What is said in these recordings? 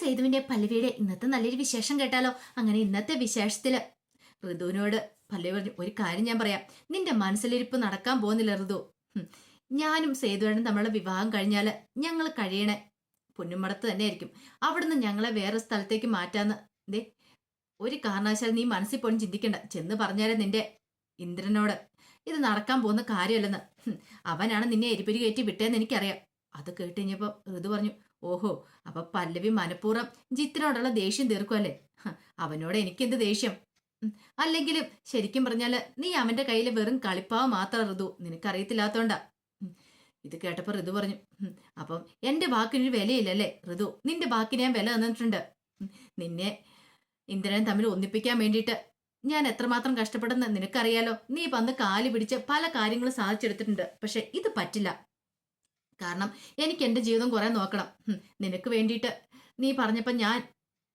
സേതുവിന്റെ പല്ലവിയുടെ ഇന്നത്തെ നല്ലൊരു വിശേഷം കേട്ടാലോ? അങ്ങനെ ഇന്നത്തെ വിശേഷത്തിൽ ഋതുവിനോട് പല്ലവി പറഞ്ഞു ഒരു കാര്യം ഞാൻ പറയാം. നിന്റെ മനസ്സിലിരിപ്പ് നടക്കാൻ പോകുന്നില്ല ഋതു. ഞാനും സേതുവേണും തമ്മിലുള്ള വിവാഹം കഴിഞ്ഞാൽ ഞങ്ങൾ കഴിയണേ. പൊന്നുമടത്ത് തന്നെ ആയിരിക്കും അവിടുന്ന് ഞങ്ങളെ വേറെ സ്ഥലത്തേക്ക് മാറ്റാന്ന്. ദേ ഒരു കാരണവശാലും നീ മനസ്സിൽ പോലും ചിന്തിക്കണ്ട. ചെന്ന് പറഞ്ഞാലേ നിന്റെ ഇന്ദ്രനോട് ഇത് നടക്കാൻ പോകുന്ന കാര്യമല്ലെന്ന്. അവനാണ് നിന്നെ എരിപിരി കയറ്റി വിട്ടേന്ന് എനിക്കറിയാം. അത് കേട്ട് കഴിഞ്ഞപ്പോ ഋതു പറഞ്ഞു ഓഹോ അപ്പൊ പല്ലവി മനഃപൂർവം ജിത്തിനോടുള്ള ദേഷ്യം തീർക്കുമല്ലേ അവനോട് എനിക്കെന്ത് ദേഷ്യം? അല്ലെങ്കിലും ശരിക്കും പറഞ്ഞാൽ നീ അവന്റെ കയ്യിൽ വെറും കളിപ്പാവ് മാത്രം ഋതു. നിനക്കറിയത്തില്ലാത്തോണ്ടാ. ഇത് കേട്ടപ്പോ ഋതു പറഞ്ഞു അപ്പം എന്റെ വാക്കിനൊരു വിലയില്ലല്ലേ ഋതു? നിന്റെ വാക്കിന് ഞാൻ വില തന്നിട്ടുണ്ട്. നിന്നെ ഇന്ദ്രനെ തമ്മിൽ ഒന്നിപ്പിക്കാൻ വേണ്ടിയിട്ട് ഞാൻ എത്രമാത്രം കഷ്ടപ്പെടുന്ന നിനക്കറിയാലോ? നീ വന്ന് കാൽ പിടിച്ച് പല കാര്യങ്ങളും സാധിച്ചെടുത്തിട്ടുണ്ട്. പക്ഷെ ഇത് പറ്റില്ല. കാരണം എനിക്ക് എന്റെ ജീവിതം കുറെ നോക്കണം. നിനക്ക് വേണ്ടിയിട്ട് നീ പറഞ്ഞപ്പോൾ ഞാൻ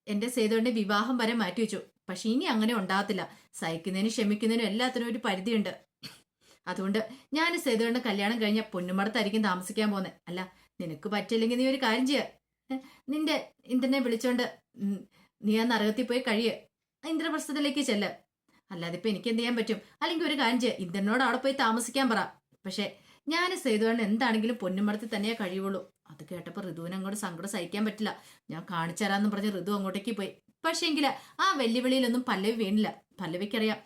എന്റെ സേതുവിന്റെ വിവാഹം വരെ മാറ്റി വെച്ചു പക്ഷെ ഇനി അങ്ങനെ ഉണ്ടാകത്തില്ല. സഹിക്കുന്നതിനും ക്ഷമിക്കുന്നതിനും എല്ലാത്തിനും ഒരു പരിധിയുണ്ട്. അതുകൊണ്ട് ഞാൻ സേതുവിന്റെ കല്യാണം കഴിഞ്ഞ പൊന്നുമടത്തായിരിക്കും താമസിക്കാൻ പോകുന്നത് അല്ല നിനക്ക് പറ്റില്ലെങ്കിൽ നീ ഒരു കാര്യം ചെയ്യ. നിന്റെ ഇന്ദ്രനെ വിളിച്ചോണ്ട് നീ ആ നരകത്തിൽ പോയി കഴിയ. ഇന്ദ്രപ്രസ്ഥത്തിലേക്ക് ചെല്ല്. അല്ലാതെ ഇപ്പൊ എനിക്ക് എന്ത് ചെയ്യാൻ പറ്റും? അല്ലെങ്കിൽ ഒരു കാര്യം ചെയ്യ. ഇന്ദ്രനോട് അവിടെ പോയി താമസിക്കാൻ പറ. പക്ഷെ ഞാൻ സേതുവാണ് എന്താണെങ്കിലും പൊന്നുമടത്തിൽ തന്നെയേ കഴിയുള്ളൂ. അത് കേട്ടപ്പോൾ ഋതുവിന് അങ്ങോട്ട് സങ്കടം സഹിക്കാൻ പറ്റില്ല. ഞാൻ കാണിച്ചു തരാമെന്ന് പറഞ്ഞ് ഋതു അങ്ങോട്ടേക്ക് പോയി. പക്ഷേങ്കിൽ ആ വെല്ലുവിളിയിലൊന്നും പല്ലവി വീണില്ല. പല്ലവിക്കറിയാം.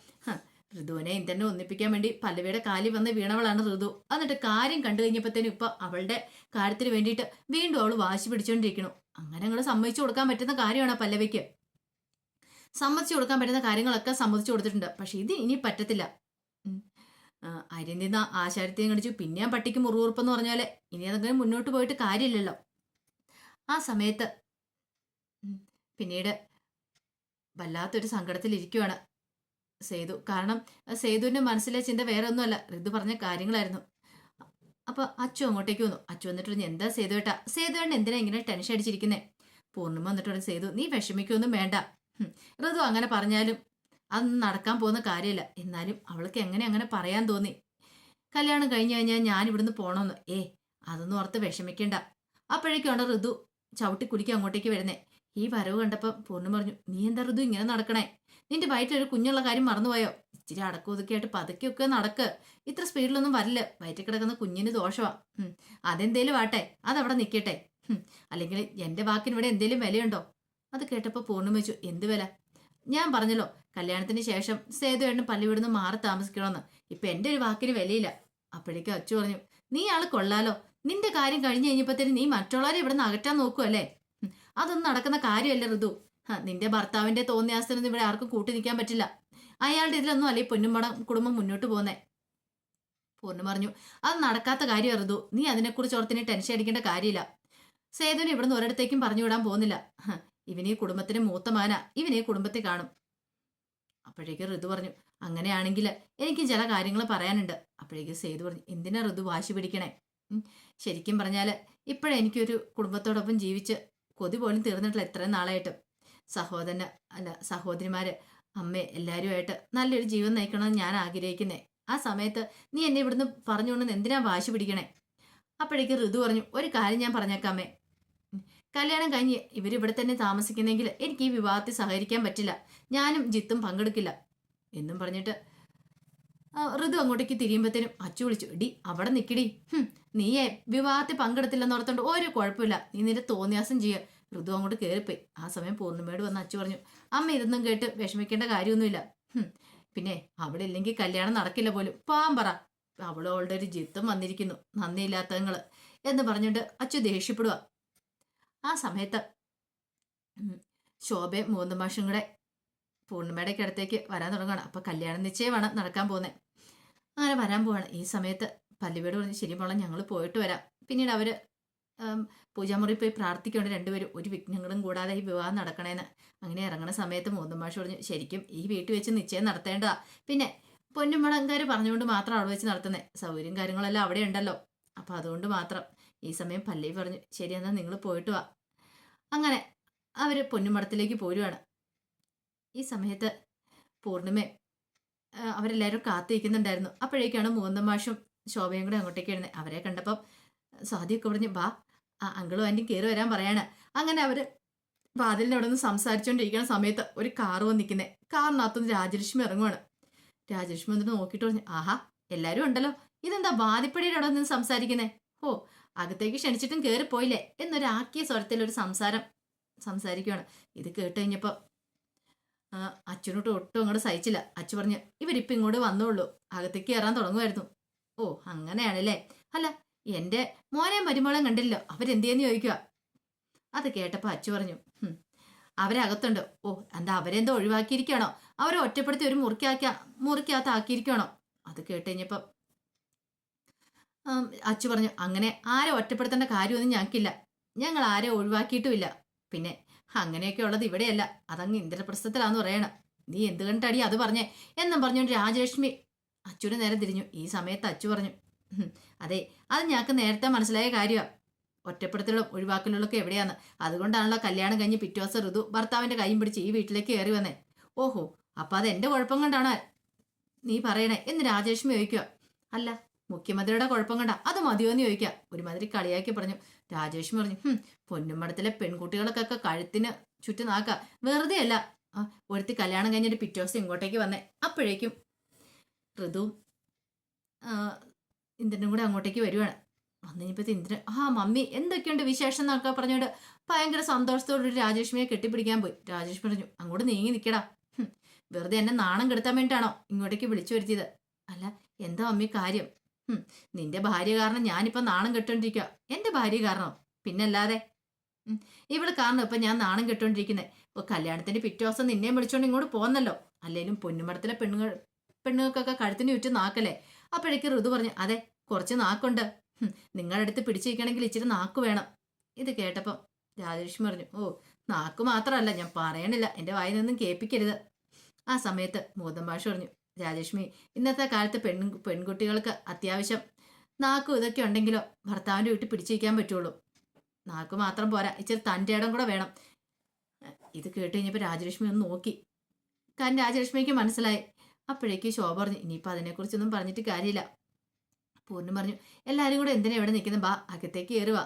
ഋതുവിനെ ഇന്ദ്രനെ ഒന്നിപ്പിക്കാൻ വേണ്ടി പല്ലവിയുടെ കാലിൽ വന്ന് വീണവളാണ് ഋതു. എന്നിട്ട് കാര്യം കണ്ടു കഴിഞ്ഞപ്പോഴത്തേനും ഇപ്പൊ അവളുടെ കാര്യത്തിന് വേണ്ടിയിട്ട് വീണ്ടും അവൾ വാശി പിടിച്ചോണ്ടിരിക്കണു അങ്ങനെ അങ്ങോട്ട് സമ്മതിച്ചു കൊടുക്കാൻ പറ്റുന്ന കാര്യമാണ് പല്ലവിക്ക്? സമ്മതിച്ചു കൊടുക്കാൻ പറ്റുന്ന കാര്യങ്ങളൊക്കെ സമ്മതിച്ചു കൊടുത്തിട്ടുണ്ട്. പക്ഷെ ഇത് ഇനി പറ്റത്തില്ല. നിന്ന് ആശാരത്തെയും കടിച്ചു പിന്നെ ആ പട്ടിക്ക് മുറുകുറുപ്പെന്ന് പറഞ്ഞാൽ ഇനി അതൊക്കെ മുന്നോട്ട് പോയിട്ട് കാര്യമില്ലല്ലോ. ആ സമയത്ത് പിന്നീട് വല്ലാത്തൊരു സങ്കടത്തിലിരിക്കുവാണ് സേതു. കാരണം സേതുവിന്റെ മനസ്സിലെ ചിന്ത വേറെ ഒന്നുമല്ല ഋതു പറഞ്ഞ കാര്യങ്ങളായിരുന്നു. അപ്പൊ അച്ചു അങ്ങോട്ടേക്ക് വന്നു. അച്ചു വന്നിട്ട് പറഞ്ഞു എന്താ സേതു ഏട്ടാ? സേതു ഏട്ടൻ എന്തിനാ ഇങ്ങനെ ടെൻഷൻ അടിച്ചിരിക്കുന്നേ? പൂർണിമ വന്നിട്ട് സേതു നീ വിഷമിക്കൊന്നും വേണ്ട. ഋതു അങ്ങനെ പറഞ്ഞാലും അതൊന്നും നടക്കാൻ പോകുന്ന കാര്യമില്ല എന്നാലും അവൾക്ക് എങ്ങനെ അങ്ങനെ പറയാൻ തോന്നി. കല്യാണം കഴിഞ്ഞു കഴിഞ്ഞാൽ ഞാൻ ഇവിടുന്ന് പോണമെന്ന് ഏ അതൊന്നും ഓർത്ത് വിഷമിക്കണ്ട. അപ്പോഴേക്കാണ് ഋതു ചവിട്ടി കുടിക്കാൻ അങ്ങോട്ടേക്ക് വരുന്നേ. ഈ വരവ് കണ്ടപ്പോൾ പൂർണ പറഞ്ഞു നീ എന്താ ഋതു ഇങ്ങനെ നടക്കണേ? നിന്റെ വയറ്റിലൊരു കുഞ്ഞുള്ള കാര്യം മറന്നുപോയോ? ഇച്ചിരി അടക്കം ഒതുക്കിയായിട്ട് പതുക്കെയൊക്കെ നടക്ക്. ഇത്ര സ്പീഡിലൊന്നും വരില്ല. വയറ്റിൽ കിടക്കുന്ന കുഞ്ഞിന് ദോഷമാ അതെന്തേലും ആട്ടെ. അതവിടെ നിൽക്കട്ടെ അല്ലെങ്കിൽ എന്റെ വാക്കിന് ഇവിടെ എന്തേലും വിലയുണ്ടോ? അത് കേട്ടപ്പോൾ പൂർണ വെച്ചു എന്ത് വില? ഞാൻ പറഞ്ഞല്ലോ കല്യാണത്തിന് ശേഷം സേതു എണ്ണ പള്ളിവിടുന്ന് മാറി താമസിക്കണമെന്ന്. ഇപ്പൊ എന്റെ ഒരു വാക്കിന് വിലയില്ല. അപ്പോഴേക്കും അച്ചു പറഞ്ഞു നീ ആൾ കൊള്ളാലോ. നിന്റെ കാര്യം കഴിഞ്ഞു കഴിഞ്ഞപ്പോഴത്തേന് നീ മറ്റുള്ളവരെ ഇവിടെ നിന്ന് അകറ്റാൻ നോക്കുവല്ലേ ഉം, അതൊന്നും നടക്കുന്ന കാര്യമല്ല ഋതു. നിന്റെ ഭർത്താവിന്റെ തോന്നിയാസനൊന്നും ഇവിടെ ആർക്കും കൂട്ടി നിൽക്കാൻ പറ്റില്ല. അയാളുടെ ഇതിലൊന്നും അല്ലേ പൊന്നുമ്പടം കുടുംബം മുന്നോട്ട് പോകുന്നേ? പൂർണ പറഞ്ഞു അത് നടക്കാത്ത കാര്യം ഋതു. നീ അതിനെക്കുറിച്ച് ഓർത്തിന് ടെൻഷൻ അടിക്കേണ്ട കാര്യമില്ല. സേതുവിനെ ഇവിടുന്ന് ഒരിടത്തേക്കും പറഞ്ഞു വിടാൻ പോകുന്നില്ല. ഇവനീ കുടുംബത്തിന് മൂത്തമാന ഇവനീ കുടുംബത്തെ കാണും. അപ്പോഴേക്ക് ഋതു പറഞ്ഞു അങ്ങനെയാണെങ്കിൽ എനിക്ക് ചില കാര്യങ്ങൾ പറയാനുണ്ട്. അപ്പോഴേക്ക് സേതു പറഞ്ഞു എന്തിനാ ഋതു വാശി പിടിക്കണേ? ശരിക്കും പറഞ്ഞാൽ ഇപ്പോഴെനിക്കൊരു കുടുംബത്തോടൊപ്പം ജീവിച്ച് കൊതി പോലും തീർന്നിട്ടില്ല ഇത്രയും നാളായിട്ട്. സഹോദരന് അല്ല സഹോദരിമാര് അമ്മേ എല്ലാവരുമായിട്ട് നല്ലൊരു ജീവൻ നയിക്കണമെന്ന് ഞാൻ ആഗ്രഹിക്കുന്നേ. ആ സമയത്ത് നീ എന്നെ ഇവിടുന്ന് പറഞ്ഞുകൊണ്ടെന്ന് എന്തിനാ വാശി പിടിക്കണേ? അപ്പോഴേക്ക് ഋതു പറഞ്ഞു ഒരു കാര്യം ഞാൻ പറഞ്ഞേക്കാമേ കല്യാണം കഴിഞ്ഞ് ഇവരിവിടെ തന്നെ താമസിക്കുന്നെങ്കിൽ എനിക്ക് ഈ വിവാഹത്തിൽ സഹകരിക്കാൻ പറ്റില്ല. ഞാനും ജിത്തും പങ്കെടുക്കില്ല. എന്നും പറഞ്ഞിട്ട് ഋതു അങ്ങോട്ടേക്ക് തിരിയുമ്പോഴത്തേനും അച്ചു വിളിച്ചു. ഡി അവിടെ നിൽക്കിടി നീയേ വിവാഹത്തിൽ പങ്കെടുത്തില്ലെന്ന് ഓർത്തോണ്ട് ഒരു കുഴപ്പമില്ല. നീ നിന്റെ തോന്നിയാസം ചെയ്യുക ഋതു അങ്ങോട്ട് കയറിപ്പോയി ആ സമയം പൂർണിമയോട് വന്ന് അച്ചു പറഞ്ഞു അമ്മ ഇതൊന്നും കേട്ട് വിഷമിക്കേണ്ട കാര്യമൊന്നുമില്ല. പിന്നെ അവിടെ ഇല്ലെങ്കിൽ കല്യാണം നടക്കില്ല പോലും. പാം പറ. അവളോളുടെ ഒരു ജിത്തും വന്നിരിക്കുന്നു. നന്ദിയില്ലാത്തങ്ങൾ എന്ന് പറഞ്ഞിട്ട് അച്ചു ദേഷ്യപ്പെടുക ആ സമയത്ത് ശോഭ മൂന്ന് മാഷും കൂടെ പൂർണിമയുടെ അടുത്തേക്ക് വരാൻ തുടങ്ങുകയാണ് അപ്പൊ കല്യാണ നിശ്ചയമാണ് നടക്കാൻ പോകുന്നത്. അങ്ങനെ വരാൻ പോവാണ്. ഈ സമയത്ത് പല്ലുവീട് പറഞ്ഞ് ശരി മോളെ ഞങ്ങൾ പോയിട്ട് വരാം. പിന്നീട് അവർ ഉം, പൂജാമുറി പോയി പ്രാർത്ഥിക്കുന്നുണ്ട് രണ്ടുപേരും. ഒരു വിഘ്നങ്ങളും കൂടാതെ ഈ വിവാഹം നടക്കണേന്ന്. അങ്ങനെ ഇറങ്ങുന്ന സമയത്ത് മൂന്നുമാഷ് പറഞ്ഞു ശരിക്കും ഈ വീട്ടിൽ വെച്ച് നിശ്ചയം നടത്തേണ്ടതാ. പിന്നെ പൊന്നുമളങ്കാര് പറഞ്ഞുകൊണ്ട് മാത്രം അവിടെ വെച്ച് നടത്തുന്നത് സൗകര്യം കാര്യങ്ങളെല്ലാം അവിടെ ഉണ്ടല്ലോ. അപ്പോൾ അതുകൊണ്ട് മാത്രം ഈ സമയം പല്ലവി പറഞ്ഞു ശരി എന്നാൽ നിങ്ങൾ പോയിട്ട് വാ. അങ്ങനെ അവർ പൊന്നുമടത്തിലേക്ക് പോരുവാണ്. ഈ സമയത്ത് പൂർണിമ അവരെല്ലാവരും കാത്തിരിക്കുന്നുണ്ടായിരുന്നു. അപ്പോഴേക്കാണ് മൂന്നമാഷും ശോഭയും കൂടെ അങ്ങോട്ടേക്ക് എഴുന്നത് അവരെ കണ്ടപ്പം സ്വാതിയൊക്കെ പറഞ്ഞു ബാ ആ അങ്കിളും ആന്റിയും കയറി വരാൻ പറയാണ്. അങ്ങനെ അവർ വാതിലിനോടൊന്ന് സംസാരിച്ചുകൊണ്ടിരിക്കുന്ന സമയത്ത് ഒരു കാറ് വന്ന് നിൽക്കുന്നേ. കാറിനകത്തുനിന്ന് രാജലക്ഷ്മി ഇറങ്ങുവാണ്. രാജലക്ഷ്മി വന്നിട്ട് നോക്കിയിട്ട് പറഞ്ഞു ആഹാ എല്ലാവരും ഉണ്ടല്ലോ. ഇതെന്താ വാതിപ്പടിയുടെ അവിടെ നിന്ന് സംസാരിക്കുന്നേ? ഓ അകത്തേക്ക് ക്ഷണിച്ചിട്ടും കയറി പോയില്ലേ എന്നൊരു ആക്കിയ സ്വരത്തിൽ ഒരു സംസാരം സംസാരിക്കുകയാണ് ഇത് കേട്ട് കഴിഞ്ഞപ്പോൾ അച്ഛനോട്ട് ഒട്ടും അങ്ങോട്ട് സഹിച്ചില്ല. അച്ഛൻ പറഞ്ഞ് ഇവരിപ്പം ഇങ്ങോട്ട് വന്നോളൂ. അകത്തേക്ക് കയറാൻ തുടങ്ങുമായിരുന്നു. ഓ അങ്ങനെയാണല്ലേ? അല്ല എന്റെ മോനെ മരുമോളെ കണ്ടില്ലോ അവരെന്തിയെന്ന് ചോദിക്കുക അത് കേട്ടപ്പോൾ അച്ചു പറഞ്ഞു "ഹും, അവരകത്തുണ്ട്. ഓ എന്താ അവരെന്തോ ഒഴിവാക്കിയിരിക്കുകയാണോ അവരെ ഒറ്റപ്പെടുത്തി ഒരു മുറിക്കാക്ക മുറിക്കകത്ത് ആക്കിയിരിക്കുകയാണോ അത് കേട്ട് കഴിഞ്ഞപ്പം ആം, അച്ചു പറഞ്ഞു അങ്ങനെ ആരെ ഒറ്റപ്പെടുത്തേണ്ട കാര്യമൊന്നും ഞങ്ങൾക്കില്ല. ഞങ്ങൾ ആരെ ഒഴിവാക്കിയിട്ടുമില്ല. പിന്നെ അങ്ങനെയൊക്കെ ഉള്ളത് ഇവിടെയല്ല. അതങ്ങ് ഇന്ദ്രപ്രസ്ഥത്തിലാന്ന് പറയണം. നീ എന്ത് കണ്ടടി അത് പറഞ്ഞേ? എന്നും പറഞ്ഞുകൊണ്ട് രാജലക്ഷ്മി അച്ചുവിന് നേരെ തിരിഞ്ഞു. ഈ സമയത്ത് അച്ചു പറഞ്ഞു അതെ അത് ഞങ്ങൾക്ക് നേരത്തെ മനസ്സിലായ കാര്യമാണ് ഒറ്റപ്പെടുത്തലും ഒഴിവാക്കലുകളൊക്കെ എവിടെയാണ് അതുകൊണ്ടാണല്ലോ കല്യാണം കഴിഞ്ഞ് പിറ്റേ ദിവസം ഋതു ഭർത്താവിന്റെ കൈയും പിടിച്ച് ഈ വീട്ടിലേക്ക് കയറി വന്നേ. ഓഹോ അപ്പം അത് എന്റെ കുഴപ്പം കൊണ്ടാണ്. നീ പറയണേ എന്ന് രാജലക്ഷ്മി ചോദിക്കുക അല്ല മുഖ്യമന്ത്രിയുടെ കുഴപ്പം കണ്ട അത് മതിയോ എന്ന് ചോദിക്കുക ഒരുമാതിരി കളിയാക്കി പറഞ്ഞു. രാജേഷ് പറഞ്ഞു "ഹും, പൊന്നുമടത്തിലെ പെൺകുട്ടികൾക്കൊക്കെ കഴുത്തിന് ചുറ്റും നാക്ക. വെറുതെ അല്ല. ഒരുത്തി കല്യാണം കഴിഞ്ഞിട്ട് പിറ്റേ ദിവസം ഇങ്ങോട്ടേക്ക് വന്നേ. അപ്പോഴേക്കും ഋതുവും ആ, ഇന്ദ്രനും കൂടെ അങ്ങോട്ടേക്ക് വരുവാണ്. വന്നിപ്പത്തെ ഇന്ദ്രൻ ആ മമ്മി എന്തൊക്കെയുണ്ട് വിശേഷം എന്നൊക്കെ പറഞ്ഞോണ്ട് ഭയങ്കര സന്തോഷത്തോടെ രാജേഷ്മിയെ കെട്ടിപ്പിടിക്കാൻ പോയി. രാജേഷ് പറഞ്ഞു അങ്ങോട്ട് നീങ്ങി നിൽക്കടാ. വെറുതെ എന്നെ നാണം കെടുത്താൻ വേണ്ടിയിട്ടാണോ ഇങ്ങോട്ടേക്ക് വിളിച്ചു വരുത്തിയത്? അല്ല എന്താ മമ്മി കാര്യം. നിന്റെ ഭാര്യ കാരണം ഞാനിപ്പോ നാണം കെട്ടോണ്ടിരിക്കുക എന്റെ ഭാര്യ കാരണം. പിന്നല്ലാതെ ഇവൾ കാരണം ഇപ്പൊ ഞാൻ നാണം കെട്ടോണ്ടിരിക്കുന്നത് ഇപ്പോൾ കല്യാണത്തിന്റെ പിറ്റേ ദിവസം നിന്നെ വിളിച്ചോണ്ട് ഇങ്ങോട്ട് പോന്നല്ലോ. അല്ലേലും പൊന്നുമടത്തിലെ പെണ്ണുങ്ങൾ പെണ്ണുങ്ങൾക്കൊക്കെ കഴുത്തിന് ചുറ്റും നാക്കല്ലേ? അപ്പോഴേക്ക് ഋതു പറഞ്ഞു അതെ കുറച്ച് നാക്കുണ്ട്. നിങ്ങളുടെ അടുത്ത് പിടിച്ചിരിക്കണമെങ്കിൽ ഇച്ചിരി നാക്ക് വേണം. ഇത് കേട്ടപ്പം രാജലക്ഷ്മി പറഞ്ഞു ഓ നാക്ക് മാത്രമല്ല ഞാൻ പറയണില്ല. എന്റെ വായിൽ നിന്നും കേൾപ്പിക്കരുത്. ആ സമയത്ത് മൂതം ഭാഷ പറഞ്ഞു രാജലക്ഷ്മി ഇന്നത്തെ കാലത്ത് പെൺ പെൺകുട്ടികൾക്ക് അത്യാവശ്യം നാക്കും ഇതൊക്കെ ഉണ്ടെങ്കിലോ ഭർത്താവിന്റെ വീട്ടിൽ പിടിച്ചിരിക്കാൻ പറ്റുള്ളൂ. നാക്ക് മാത്രം പോരാ ഇച്ചിരി തന്റെ ഇടം കൂടെ വേണം. ഇത് കേട്ട് കഴിഞ്ഞപ്പോൾ രാജലക്ഷ്മി ഒന്ന് നോക്കി. കാരണം രാജലക്ഷ്മിക്ക് മനസ്സിലായി. അപ്പോഴേക്ക് ശോഭ പറഞ്ഞു ഇനിയിപ്പോൾ അതിനെക്കുറിച്ചൊന്നും പറഞ്ഞിട്ട് കാര്യമില്ല. പൂർണം പറഞ്ഞു എല്ലാവരും കൂടെ എന്തിനാ ഇവിടെ നിൽക്കുന്നത് ബാ അകത്തേക്ക് കയറുക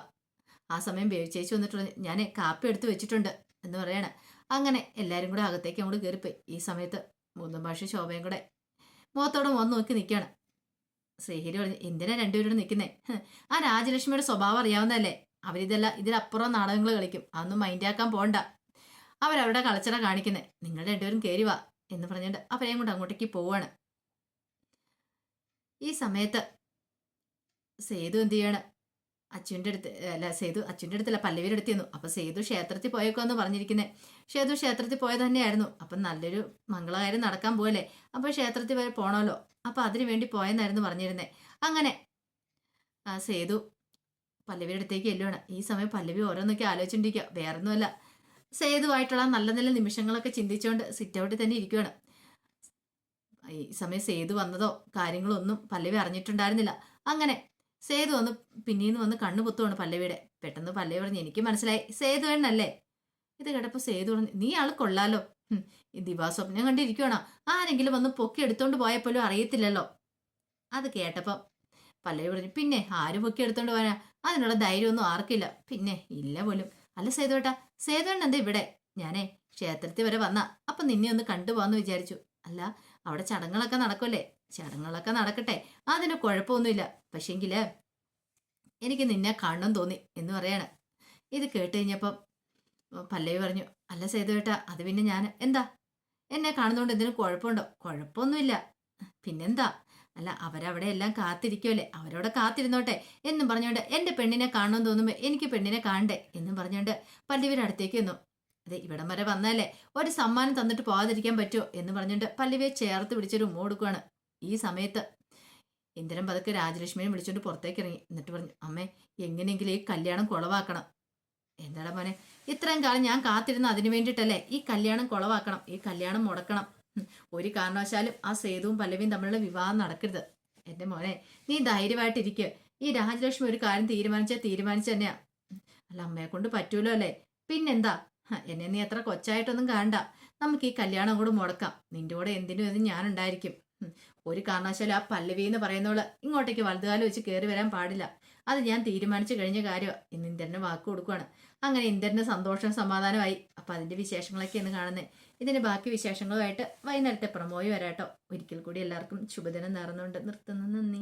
ആ സമയം ബേവിച്ചേച്ചി വന്നിട്ടുണ്ട് ഞാൻ കാപ്പി എടുത്ത് വെച്ചിട്ടുണ്ട് എന്ന് പറയണേ. അങ്ങനെ എല്ലാവരും കൂടെ അകത്തേക്ക് അങ്ങോട്ട് കയറിപ്പോയി. ഈ സമയത്ത് മൂന്നും ഭാഷ ശോഭയും കൂടെ മുഖത്തോടെ മുഖം നോക്കി നിൽക്കുകയാണ് ശ്രീഹരി പറഞ്ഞു എന്തിനാ രണ്ടുപേരോട് നിൽക്കുന്നേ ആ രാജലക്ഷ്മിയുടെ സ്വഭാവം അറിയാവുന്നതല്ലേ? അവരിതെല്ലാം ഇതിലപ്പുറം നാടകങ്ങൾ കളിക്കും. അതൊന്നും മൈൻഡാക്കാൻ പോണ്ട. അവരവരുടെ കളിച്ചട കാണിക്കുന്നേ. നിങ്ങൾ രണ്ടുപേരും കയറി വാ എന്ന് പറഞ്ഞിട്ട് അവരെയും കൊണ്ട് അങ്ങോട്ടേക്ക് പോവാണ്. ഈ സമയത്ത് സേതു എന്ത് ചെയ്യാണ്? അച്ഛന്റെ അടുത്ത് അല്ല സേതു അച്ഛന്റെ അടുത്തല്ല പല്ലവിയുടെ അടുത്ത് ചെന്നു. അപ്പം സേതു ക്ഷേത്രത്തിൽ പോയേക്കോന്ന് പറഞ്ഞിരിക്കുന്നത് സേതു ക്ഷേത്രത്തിൽ പോയത് തന്നെയായിരുന്നു. അപ്പം നല്ലൊരു മംഗളകാര്യം നടക്കാൻ പോയല്ലേ അപ്പോൾ ക്ഷേത്രത്തിൽ വരെ പോണമല്ലോ അപ്പം അതിനു വേണ്ടി പോയെന്നായിരുന്നു പറഞ്ഞിരുന്നത് അങ്ങനെ ആ സേതു പല്ലവിയുടെ അടുത്തേക്ക് എല്ലുവാണ് ഈ സമയം പല്ലവി ഓരോന്നൊക്കെ ആലോചിച്ചുകൊണ്ടിരിക്കുക വേറൊന്നുമല്ല. സേതുവായിട്ടുള്ള നല്ല നല്ല നിമിഷങ്ങളൊക്കെ ചിന്തിച്ചുകൊണ്ട് സിറ്റ് ഔട്ടിൽ തന്നെ ഇരിക്കുകയാണ് ഈ സമയം സേതു വന്നതോ കാര്യങ്ങളോ ഒന്നും പല്ലവി അറിഞ്ഞിട്ടുണ്ടായിരുന്നില്ല. അങ്ങനെ സേതു വന്ന് പിന്നീന്ന് വന്ന് കണ്ണു പൊത്തുവാണ് പല്ലവിയുടെ. പെട്ടെന്ന് പല്ലവി പറഞ്ഞു എനിക്ക് മനസ്സിലായി. സേതു എണ്ണല്ലേ ഇത് കേട്ടപ്പോൾ സേതു പറഞ്ഞു നീ ആൾ കൊള്ളാലോ. ദിവാസ്വപ്നം കണ്ടിരിക്കുവാണ? ആരെങ്കിലും വന്ന് പൊക്കി എടുത്തോണ്ട് പോയപ്പോലും അറിയത്തില്ലല്ലോ. അത് കേട്ടപ്പം പല്ലവി പറഞ്ഞു പിന്നെ ആര് പൊക്കി എടുത്തോണ്ട് പോയാ അതിനുള്ള ധൈര്യമൊന്നും ആർക്കില്ല. പിന്നെ ഇല്ല പോലും. അല്ല സേതുവേട്ടാ സേതുവേണ്ണ എന്താ ഇവിടെ? ഞാനേ ക്ഷേത്രത്തിൽ വരെ വന്ന. അപ്പൊ നിന്നെ ഒന്ന് കണ്ടുപോകാന്ന് വിചാരിച്ചു. അല്ല അവിടെ ചടങ്ങുകളൊക്കെ നടക്കുമല്ലേ ചടങ്ങുകളൊക്കെ നടക്കട്ടെ. അതിന് കുഴപ്പമൊന്നുമില്ല. പക്ഷെങ്കിൽ എനിക്ക് നിന്നെ കാണണം തോന്നി എന്ന് പറയാണ്. ഇത് കേട്ട് കഴിഞ്ഞപ്പം പല്ലവി പറഞ്ഞു അല്ല സേതുവേട്ടാ അത് പിന്നെ ഞാൻ എന്താ? എന്നെ കാണുന്നതുകൊണ്ട് എന്തിനും കുഴപ്പമുണ്ടോ? കുഴപ്പമൊന്നുമില്ല. പിന്നെന്താ? അല്ല അവരവിടെ എല്ലാം കാത്തിരിക്കുമല്ലേ അവരവിടെ കാത്തിരുന്നോട്ടെ എന്നും പറഞ്ഞുകൊണ്ട് എന്റെ പെണ്ണിനെ കാണണമെന്ന് തോന്നുമ്പോൾ എനിക്ക് പെണ്ണിനെ കാണണ്ടേ എന്നും പറഞ്ഞുകൊണ്ട് പല്ലവിയുടെ അടുത്തേക്ക് വന്നു അതെ ഇവിടം വരെ വന്നാലേ ഒരു സമ്മാനം തന്നിട്ട് പോകാതിരിക്കാൻ പറ്റുമോ എന്ന് പറഞ്ഞുകൊണ്ട് പല്ലവിയെ ചേർത്ത് പിടിച്ചൊരു ഉമ്മ കൊടുക്കുകയാണ് ഈ സമയത്ത് ഇന്ദ്രൻ പതുക്കെ രാജലക്ഷ്മിയെ വിളിച്ചോണ്ട് പുറത്തേക്ക് ഇറങ്ങി എന്നിട്ട് പറഞ്ഞു അമ്മേ എങ്ങനെയെങ്കിലും ഈ കല്യാണം കുളവാക്കണം. എന്താടാ മോനെ ഇത്രയും കാലം ഞാൻ കാത്തിരുന്ന അതിനു വേണ്ടിയിട്ടല്ലേ ഈ കല്യാണം കുളവാക്കണം? ഈ കല്യാണം മുടക്കണം? ഒരു കാരണവശാലും ആ സേതുവും പല്ലവിയും തമ്മിലുള്ള വിവാഹം നടക്കരുത്. എന്റെ മോനെ നീ ധൈര്യമായിട്ടിരിക്കുക ഈ രാജലക്ഷ്മി ഒരു കാര്യം തീരുമാനിച്ചാൽ തീരുമാനിച്ചു തന്നെയാ. അല്ല അമ്മയെ കൊണ്ട് പറ്റൂലോ അല്ലേ? പിന്നെന്താ? എന്നെ നീ എത്ര കൊച്ചായിട്ടൊന്നും കാണണ്ട. നമുക്ക് ഈ കല്യാണം കൂടെ മുടക്കാം. നിന്റെ കൂടെ എന്തിനും ഇത് ഞാനുണ്ടായിരിക്കും. ഒരു കാരണവശാലും ആ പല്ലവി എന്ന് പറയുന്നവൾ ഇങ്ങോട്ടേക്ക് വലുതുകാലം വെച്ച് കയറി വരാൻ പാടില്ല. അത് ഞാൻ തീരുമാനിച്ചു കഴിഞ്ഞ കാര്യമാണ് ഇന്ന് ഇന്ദ്രനെ വാക്ക് കൊടുക്കുകയാണ് അങ്ങനെ ഇന്ദ്രന്റെ സന്തോഷം സമാധാനമായി. അപ്പൊ അതിന്റെ വിശേഷങ്ങളൊക്കെ എന്ന് കാണുന്നത് ഇതിന്റെ ബാക്കി വിശേഷങ്ങളുമായിട്ട് വൈകുന്നേരത്തെ പ്രമോയി വരാട്ടോ. ഒരിക്കൽ കൂടി എല്ലാവർക്കും ശുഭദിനം നേർന്നുകൊണ്ട് നിർത്തുന്നു. നന്ദി.